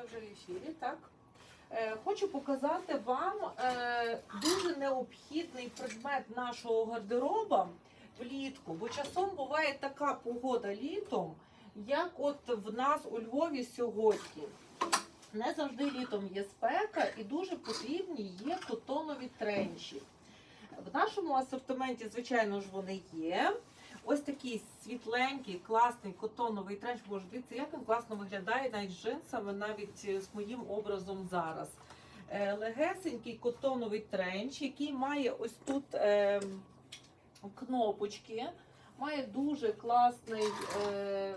ми вже в ефірі, так? Е, Хочу показати вам е, дуже необхідний предмет нашого гардероба влітку, бо часом буває така погода літом, як от в нас у Львові сьогодні. Не завжди літом є спека і дуже потрібні є котонові тренчі. В нашому асортименті, звичайно ж, вони є. Ось такий світленький, класний котоновий тренч. Боже, дивіться, як він класно виглядає навіть з джинсами, навіть е, з моїм образом зараз. Е, Легесенький котоновий тренч, який має ось тут е, кнопочки, має дуже класний. Е,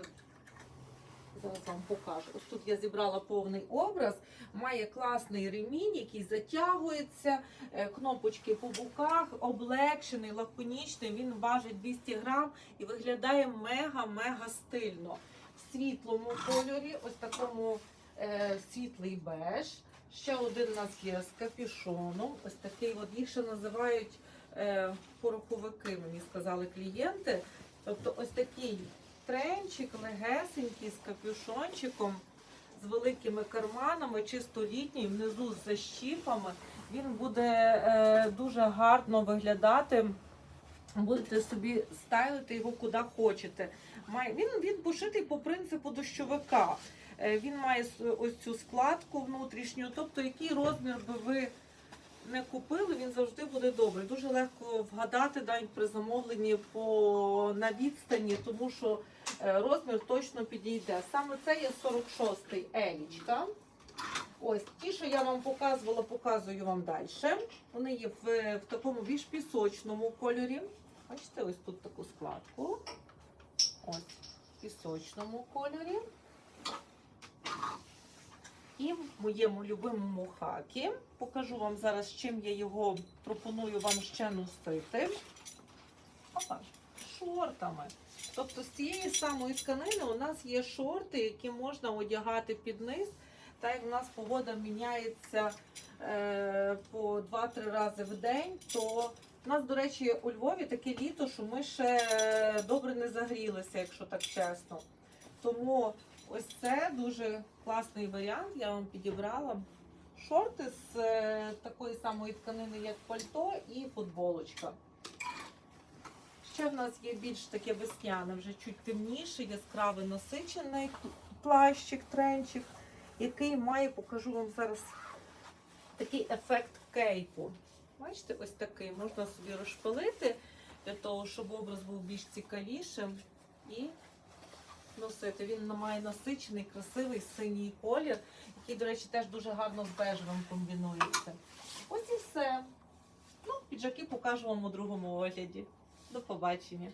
Зараз вам покажу. Ось тут я зібрала повний образ. Має класний ремінь, який затягується, е, кнопочки по боках, облегшений, лаконічний. Він важить 200 грам і виглядає мега-мега стильно. В світлому кольорі, ось такому е, світлий беж. Ще один у нас є з капюшоном. Ось такий, от їх ще називають е, пороховики, мені сказали клієнти. Тобто ось такий тренчик легесенький з капюшончиком, з великими карманами, чисто літній, внизу з защіпами. Він буде е, дуже гарно виглядати. Будете собі стайлити його куди хочете. Він, він пошитий по принципу дощовика. Е, він має ось цю складку внутрішню. Тобто, який розмір би ви не купили, він завжди буде добрий. Дуже легко вгадати навіть при замовленні по на відстані, тому що е, розмір точно підійде. Саме це є 46-й елічка. Ось ті, що я вам показувала, показую вам далі. Вони є в, в такому більш пісочному кольорі. Бачите, ось тут таку складку. Ось в пісочному кольорі. І в моєму любимому хакі. Покажу вам зараз, чим я його пропоную вам ще носити. Опа, шортами. Тобто з цієї самої тканини у нас є шорти, які можна одягати під низ. Так як в нас погода міняється е, по 2-3 рази в день, то у нас, до речі, у Львові таке літо, що ми ще добре не загрілися, якщо так чесно. Тому ось це дуже класний варіант. Я вам підібрала шорти з е, такої самої тканини, як пальто, і футболочка. Ще в нас є більш таке весняне, вже чуть темніше, яскравий насичений плащик, тренчик, який має, покажу вам зараз такий ефект кейпу. Бачите, ось такий. Можна собі розшпилити для того, щоб образ був більш цікавішим. І носити. Він має насичений, красивий синій колір, який, до речі, теж дуже гарно з бежевим комбінується. Ось і все. Ну, піджаки покажу вам у другому огляді. До побачення.